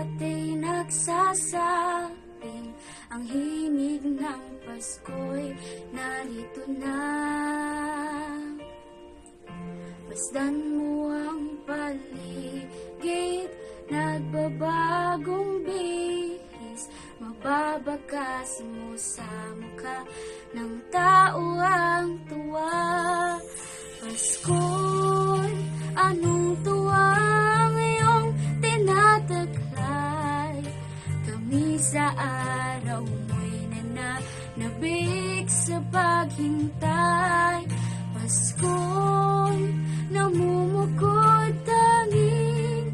dati nagsasabing Ang himig ng Pasko'y narito na. Masdan mo ang paligid Nagbabagong bihis. Mababakasin mo sa mukha ng tao ang paghintay. Pasko'y namumukod tanging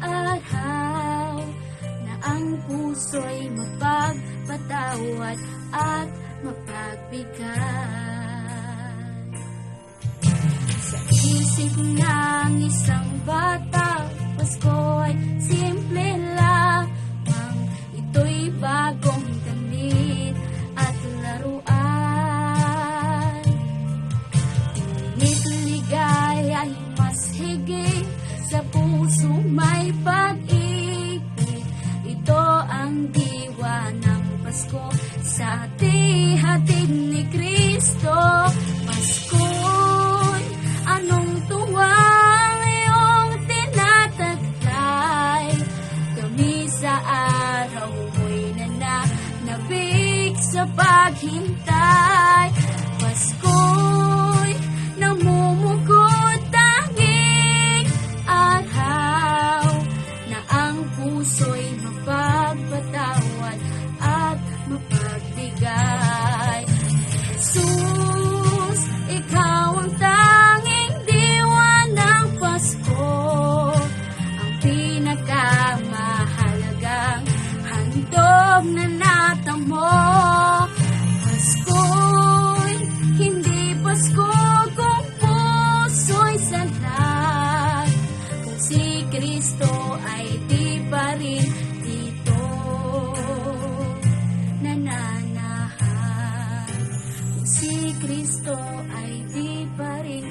araw Na ang puso'y mapagpatawad at mapagbigay. Sa isip ng isang bata, Pasko puso may pag-ibig. Ito ang diwa ng Pasko sa hatid ni Kristo. Pasko'y anong tuwa ngayong tinataglay. Kami sa araw mo'y nananabik sa paghintay. Pasko'y mapagpatawad at mapagbigay. Jesus, ikaw ang tanging diwa ng Pasko, ang pinakamahalagang handog na natamo. Kristo ay di pa rin dito nananahan. Kung si Kristo ay di pa rin